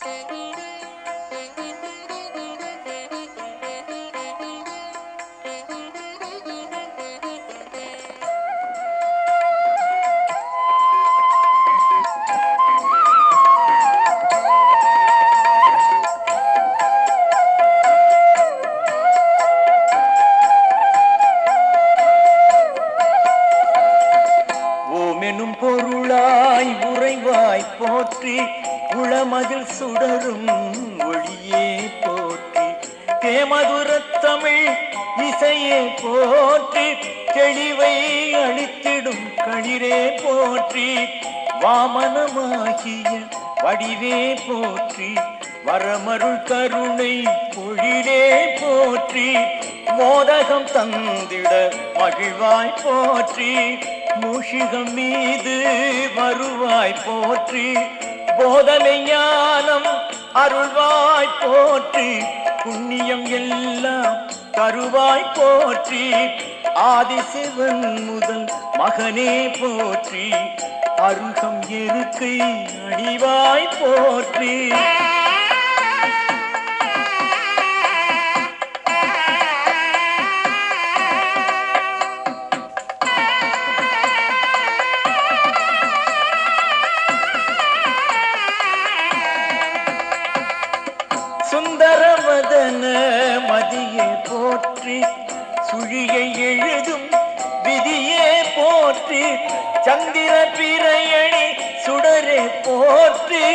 Hey. அருளாய் உறைவாய் போற்றி உளமதில் சுடரும் ஒளியே போற்றி. தேமதுர தமிழ் இசையே போற்றி தெளிவை அளித்திடும் களிரே போற்றி. வாமனமாகிய வடிவே போற்றி வரமருள் கருணை பொழிலே போற்றி. மோதகம் தந்திட மகிழ்வாய் போற்றி. மூஷிகம் மீது வருவாய் போற்றி. போதனை ஞானம் அருள்வாய் போற்றி. புண்ணியம் எல்லாம் தருவாய் போற்றி. ஆதிசிவன் முதல் மகனே போற்றி. அருகம் இருக்கை அணிவாய் போற்றி. சுந்தரமதன மதியை போற்றி சுழியை எழுதும் விதியே போற்றி சந்திர பிறையணி சுடரே போற்றி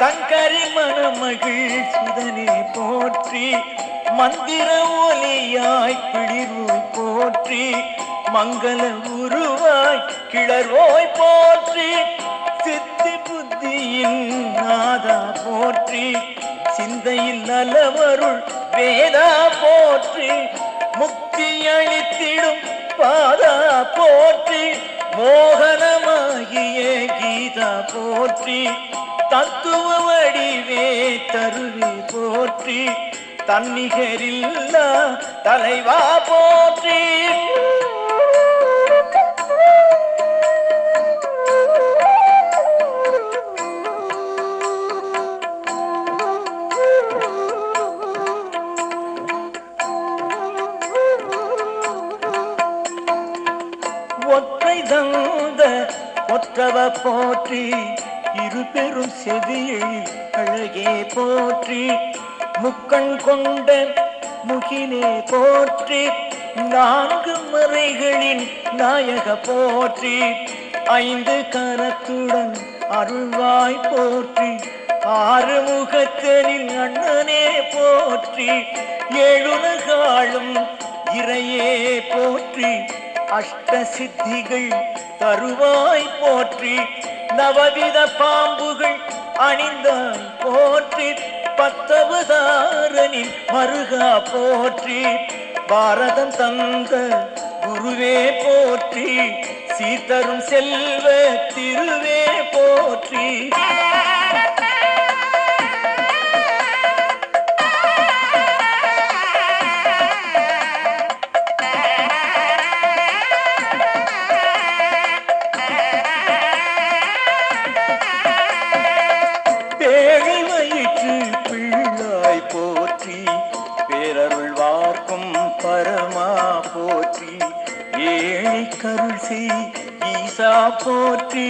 சங்கரி மணமகிழ் சுதனே போற்றி மந்திர ஒலியாய் பிளிர்வோய் போற்றி மங்கள உருவாய் கிளர்வோய் போற்றி சித்தி புத்தியின் நாதா போற்றி சிந்தையில் நலவருள் வேதா போற்றி முக்தி அளித்திடும் பாதா போற்றி மோகனமாகிய கீதா போற்றி தத்துவ வடிவே தருவி போற்றி தன்னிகரில்லா தலைவா போற்றி. ஒற்றை தந்த ஒற்றவ போற்றி இரு பெரும் செவியை அழகே போற்றி. முக்கண் கொண்ட முகிலே போற்றி நான்கு மறைகளின் நாயக போற்றி. ஐந்து கரத்துடன் அருள்வாய் போற்றி ஆறு முகத்தனின் அண்ணனே போற்றி. ஏழுலகாளும் இறையே போற்றி. அஷ்ட சித்திகள் தருவாய் போற்றி நவவித பாம்புகள் அணிந்தாய் போற்றி பத்தவதாரனின் மருகா போற்றி பாரதம் தந்த குருவே போற்றி சீதரும் செல்வ திருவே போற்றி. ஏழை கருள் செய் ஈசா போற்றி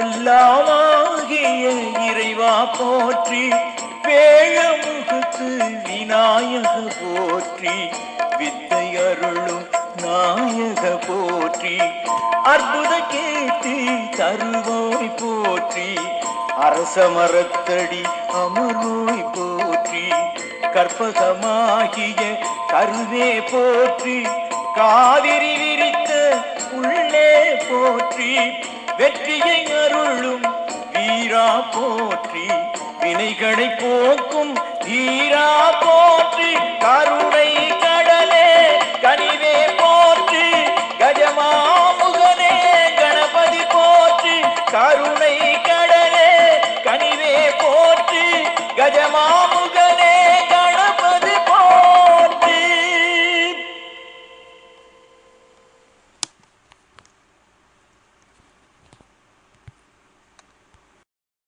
எல்லாமாகிய இறைவா போற்றி பேழமுகத்து விநாயக போற்றி வித்தை அருளும் நாயக போற்றி அற்புத கேட்டி தருவோய் போற்றி அரச மரத்தடி அமர்வோய் போற்றி கற்பகமாகிய கருவே போற்றி காவிரி போற்றி வெற்றியை அருளும் வீரா போற்றி. வினைகளை போக்கும் வீரா போற்றி. கரு